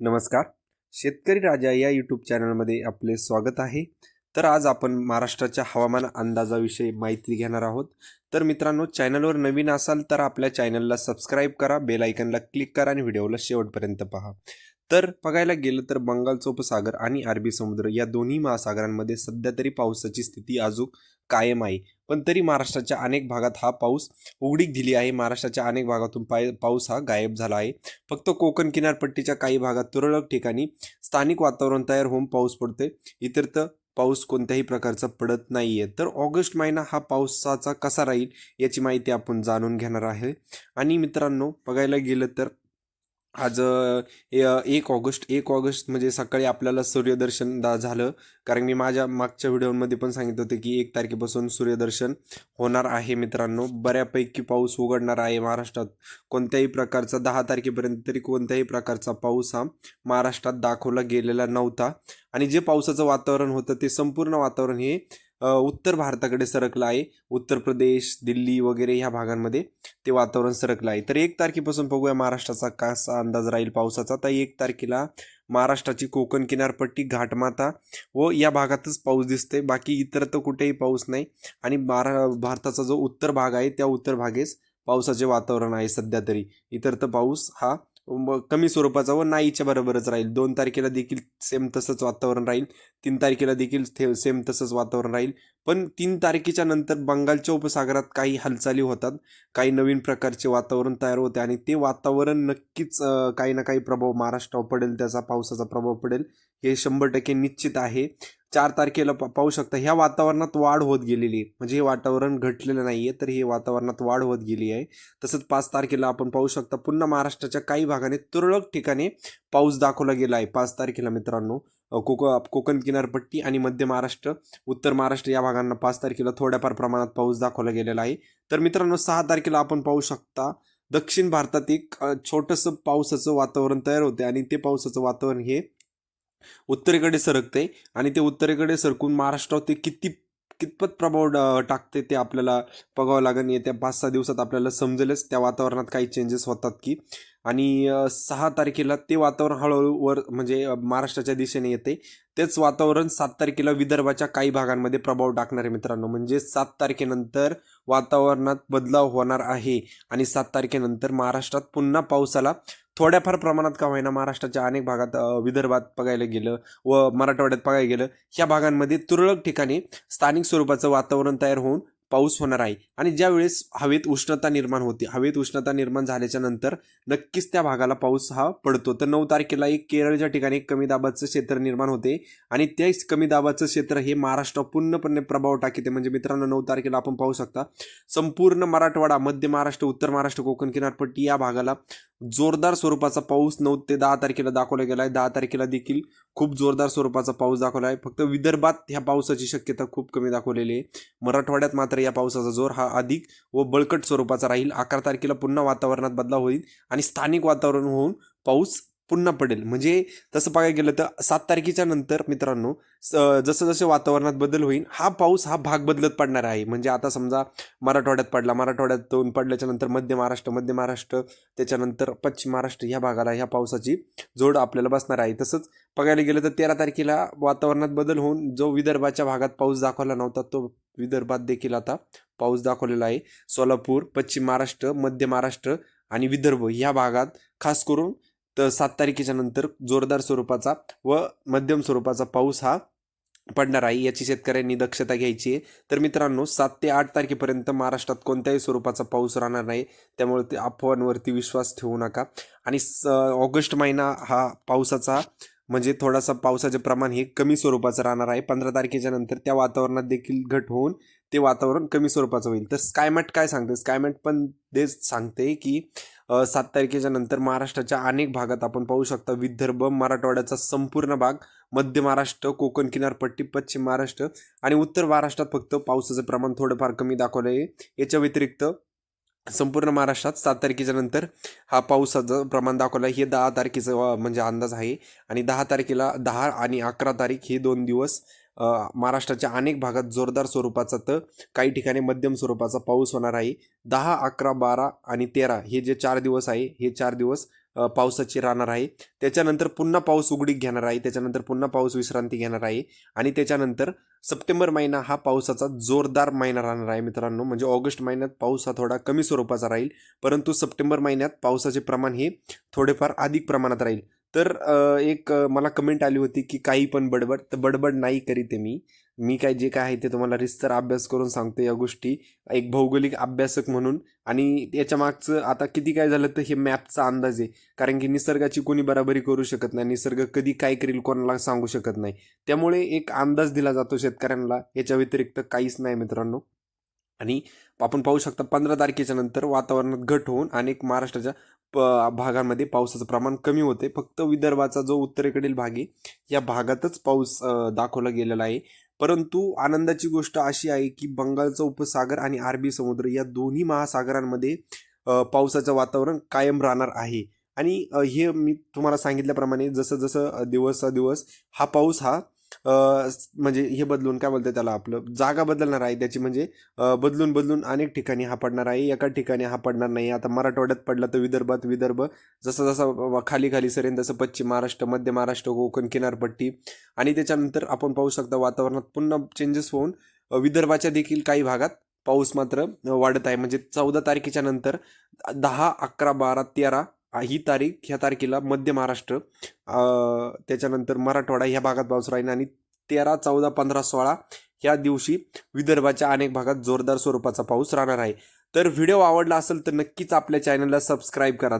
नमस्कार. शेतकरी राजा या यूट्यूब चॅनलमध्ये आपले स्वागत आहे. तर आज आपण महाराष्ट्राच्या हवामान अंदाजाविषयी माहिती घेणार आहोत. तर मित्रांनो चॅनलवर नवीन असाल तर आपल्या चॅनलला सबस्क्राईब करा बेल आयकनला क्लिक करा आणि व्हिडिओला शेवटपर्यंत पहा. तर बघायला गेलं तर बंगालचा उपसागर आणि अरबी समुद्र या दोन्ही महासागरांमध्ये सध्या तरी पावसाची स्थिती अजून कायम आहे. पण तरी महाराष्ट्राच्या अनेक भागात हा पाऊस उघडीक दिली आहे. महाराष्ट्राच्या अनेक भागातून पाय पाऊस हा गायब झाला आहे. फक्त कोकण किनारपट्टीच्या काही भागात तुरळक ठिकाणी स्थानिक वातावरण तयार होऊन पाऊस पडतोय. इतर तर पाऊस कोणत्याही प्रकारचा पडत नाहीये. तर ऑगस्ट महिना हा पावसाचा कसा राहील याची माहिती आपण जाणून घेणार आहे. आणि मित्रांनो बघायला गेलं तर आज ए- एक ऑगस्ट एक ऑगस्ट म्हणजे सकाळी आपल्याला सूर्यदर्शन दा झालं. कारण मी माझ्या मागच्या व्हिडिओमध्ये पण सांगितलं होतं की एक तारखेपासून सूर्यदर्शन होणार आहे मित्रांनो. बऱ्यापैकी पाऊस उघडणार आहे महाराष्ट्रात. कोणत्याही प्रकारचा दहा तारखेपर्यंत तरी कोणत्याही प्रकारचा पाऊस हा महाराष्ट्रात दाखवला गेलेला नव्हता. आणि जे पावसाचं वातावरण होतं ते संपूर्ण वातावरण हे उत्तर भारताकडे सरकलं आहे. उत्तर प्रदेश दिल्ली वगैरे ह्या भागांमध्ये ते वातावरण सरकलं आहे. तर एक तारखेपासून बघूया महाराष्ट्राचा कसा अंदाज राहील पावसाचा. तर एक तारखेला महाराष्ट्राची कोकण किनारपट्टी घाटमाता व या भागातच पाऊस दिसते बाकी इतर तर कुठेही पाऊस नाही. आणि महारा भारताचा जो उत्तर भाग आहे त्या उत्तर भागेस पावसाचे वातावरण आहे सध्या तरी. इतर तर पाऊस हा कमी स्वरूपाचा व नाहीच्या बरोबरच राहील. दोन तारखेला देखील सेम तसंच वातावरण राहील. तीन तारखेला देखील थे सेम तसंच वातावरण राहील. पण तीन तारखेच्या नंतर बंगालच्या उपसागरात काही हालचाली होतात. काही नवीन प्रकारचे वातावरण तयार होते आणि ते वातावरण नक्कीच काही ना काही प्रभाव महाराष्ट्रावर पडेल. त्याचा पावसाचा प्रभाव पडेल. हे शंभर टक्के निश्चित आहे. चार तारखेला पाहू शकता ह्या वातावरणात वाढ होत गेलेली आहे. म्हणजे हे वातावरण घटलेलं नाहीये तर हे वातावरणात वाढ होत गेली आहे. तसंच पाच तारखेला आपण पाहू शकता पुन्हा महाराष्ट्राच्या काही भागाने तुरळक ठिकाणी पाऊस दाखवला गेला आहे. पाच तारखेला मित्रांनो कोक कोकण किनारपट्टी आणि मध्य महाराष्ट्र उत्तर महाराष्ट्र या भागांना पाच तारखेला थोड्याफार प्रमाणात पाऊस दाखवला गेलेला आहे. तर मित्रांनो सहा तारखेला आपण पाहू शकता दक्षिण भारतात एक छोटंसं पावसाचं वातावरण तयार होते आणि ते पावसाचं वातावरण हे उत्तरेकडे सरकते आणि ते उत्तरेकडे सरकून महाराष्ट्रावर ते किती कितपत प्रभाव टाकते ते आपल्याला बघावं लागेल. येत्या पाच सहा दिवसात आपल्याला समजेलच. त्या वातावरणात काही चेंजेस होतात की. आणि सहा तारखेला ते वातावरण हळूहळू वर म्हणजे महाराष्ट्राच्या दिशेने येते. तेच वातावरण सात तारखेला विदर्भाच्या काही भागांमध्ये प्रभाव टाकणार आहे मित्रांनो. म्हणजे सात तारखेनंतर वातावरणात बदलाव होणार आहे. आणि सात तारखेनंतर महाराष्ट्रात पुन्हा पावसाला थोड्याफार प्रमाणात का होईना महाराष्ट्राच्या अनेक भागात विदर्भात बघायला गेलं व मराठवाड्यात बघायला गेलं ह्या भागांमध्ये तुरळक ठिकाणी स्थानिक स्वरूपाचं वातावरण तयार होऊन पाऊस होणार आहे. आणि ज्यावेळेस हवेत उष्णता निर्माण होते हवेत उष्णता निर्माण झाल्याच्यानंतर नक्कीच त्या भागाला पाऊस हा पडतो. तर नऊ तारखेला एक केरळच्या ठिकाणी कमी दाबाचं क्षेत्र निर्माण होते आणि तेच कमी दाबाचं क्षेत्र हे महाराष्ट्रावर पूर्णपणे प्रभाव टाकते. म्हणजे मित्रांनो नऊ तारखेला आपण पाहू शकता संपूर्ण मराठवाडा मध्य महाराष्ट्र उत्तर महाराष्ट्र कोकण किनारपट्टी या भागाला जोरदार स्वरूपाचा पाऊस नऊ ते दहा तारखेला दाखवला गेला आहे दहा तारखेला देखील खूप जोरदार स्वरूपाचा पाऊस दाखवला आहे. फक्त विदर्भात ह्या पावसाची शक्यता खूप कमी दाखवलेली आहे. मराठवाड्यात मात्र या पावसाचा जोर हा अधिक व बळकट स्वरूपाचा राहील. अकरा तारखेला पुन्हा वातावरणात बदलाव होईल आणि स्थानिक वातावरण होऊन पाऊस पुन्हा पडेल. म्हणजे तसं बघायला गेलं तर सात तारखेच्या नंतर मित्रांनो स- जसं जसं वातावरणात बदल होईल हा पाऊस हा भाग बदलत पडणार आहे. म्हणजे आता समजा मराठवाड्यात पडला मराठवाड्यातून पडल्याच्या नंतर मध्य महाराष्ट्र मध्य महाराष्ट्र त्याच्यानंतर पश्चिम महाराष्ट्र ह्या भागाला ह्या पावसाची जोड आपल्याला बसणार आहे. तसंच बघायला गेलं तर तेरा तारखेला वातावरणात बदल होऊन जो विदर्भाच्या भागात पाऊस दाखवला नव्हता तो विदर्भात देखील आता पाऊस दाखवलेला आहे. सोलापूर पश्चिम महाराष्ट्र मध्य महाराष्ट्र आणि विदर्भ ह्या भागात खास करून तर सात तारखेच्या नंतर जोरदार स्वरूपाचा व मध्यम स्वरूपाचा पाऊस हा पडणार आहे. याची शेतकऱ्यांनी दक्षता घ्यायची आहे. तर मित्रांनो सात ते आठ तारखेपर्यंत महाराष्ट्रात कोणत्याही स्वरूपाचा पाऊस राहणार नाही. त्यामुळे ते अफवांवरती विश्वास ठेवू नका. आणि स ऑगस्ट महिना हा पावसाचा म्हणजे थोडासा पावसाचे प्रमाण हे कमी स्वरूपाचं राहणार आहे. पंधरा तारखेच्या नंतर त्या वातावरणात देखील घट होऊन ते वातावरण कमी स्वरूपाचं होईल. तर स्कायमॅट काय सांगते? स्कायमॅट पण तेच सांगते की सात तारखेच्या नंतर महाराष्ट्राच्या अनेक भागात आपण पाहू शकता विदर्भ मराठवाड्याचा संपूर्ण भाग मध्य महाराष्ट्र कोकण किनारपट्टी पश्चिम महाराष्ट्र आणि उत्तर महाराष्ट्रात फक्त पावसाचं प्रमाण थोडंफार कमी दाखवलं आहे याच्या व्यतिरिक्त संपूर्ण महाराष्ट्रात सात तारखेच्या नंतर हा पावसाचं प्रमाण दाखवलं. आहे हे दहा तारखेचं म्हणजे अंदाज आहे. आणि दहा तारखेला दहा आणि अकरा तारीख हे दोन दिवस महाराष्ट्राच्या अनेक भागात जोरदार स्वरूपाचा तर काही ठिकाणी मध्यम स्वरूपाचा पाऊस होणार आहे. दहा अकरा बारा आणि तेरा हे जे चार दिवस आहे हे चार दिवस पावसाची राहणार आहे. त्याच्यानंतर पुन्हा पाऊस उघडीक घेणार आहे. त्याच्यानंतर पुन्हा पाऊस विश्रांती घेणार आहे. आणि त्याच्यानंतर सप्टेंबर महिना हा पावसाचा जोरदार महिना राहणार आहे मित्रांनो. म्हणजे ऑगस्ट महिन्यात पाऊस हा थोडा कमी स्वरूपाचा राहील. परंतु सप्टेंबर महिन्यात पावसाचे प्रमाण हे थोडेफार अधिक प्रमाणात राहील. तर एक मला कमेंट आली होती की काही पण बडबड तर बडबड नाही करीते मी. मी काय जे काय आहे ते तुम्हाला रिस्तर अभ्यास करून सांगतो या गोष्टी. एक भौगोलिक अभ्यासक म्हणून. आणि याच्या मागचं आता किती काय झालं तर हे मॅपचा अंदाज आहे. कारण की निसर्गाची कोणी बराबरी करू शकत नाही. निसर्ग कधी काय करेल कोणाला सांगू शकत नाही. त्यामुळे एक अंदाज दिला जातो शेतकऱ्यांना. याच्या व्यतिरिक्त काहीच नाही मित्रांनो. आणि आपण पाहू शकता पंधरा तारखेच्या नंतर वातावरणात घट होऊन अनेक महाराष्ट्राच्या प भागांमध्ये पावसाचं प्रमाण कमी होते. फक्त विदर्भाचा जो उत्तरेकडील भाग आहे या भागातच पाऊस दाखवला गेलेला आहे. परंतु आनंदाची गोष्ट अशी आहे की बंगालचा उपसागर आणि अरबी समुद्र या दोन्ही महासागरांमध्ये पावसाचं वातावरण कायम राहणार आहे. आणि हे मी तुम्हाला सांगितल्याप्रमाणे जसं जसं दिवसा दिवस हा पाऊस हा म्हणजे हे बदलून काय बोलतात त्याला आपलं जागा बदलणार आहे त्याची म्हणजे बदलून बदलून अनेक ठिकाणी हा पडणार आहे एका ठिकाणी हा पडणार नाही. आता मराठवाड्यात पडला तर विदर्भात विदर्भ जसं जसं खाली खाली सरेन तसं पश्चिम महाराष्ट्र मध्य महाराष्ट्र कोकण किनारपट्टी आणि त्याच्यानंतर आपण पाहू शकता वातावरणात पुन्हा चेंजेस होऊन विदर्भाच्या देखील काही भागात पाऊस मात्र वाढत आहे. म्हणजे चौदा तारखेच्या नंतर दहा अकरा बारा तेरा ही तारीख ह्या तारखेला मध्य महाराष्ट्र त्याच्यानंतर मराठवाडा ह्या भागात पाऊस राहील आणि तेरा चौदा पंधरा सोळा ह्या दिवशी विदर्भाच्या अनेक भागात जोरदार स्वरूपाचा पाऊस राहणार आहे. तर व्हिडिओ आवडला असेल तर नक्कीच आपल्या चॅनलला सबस्क्राईब करा.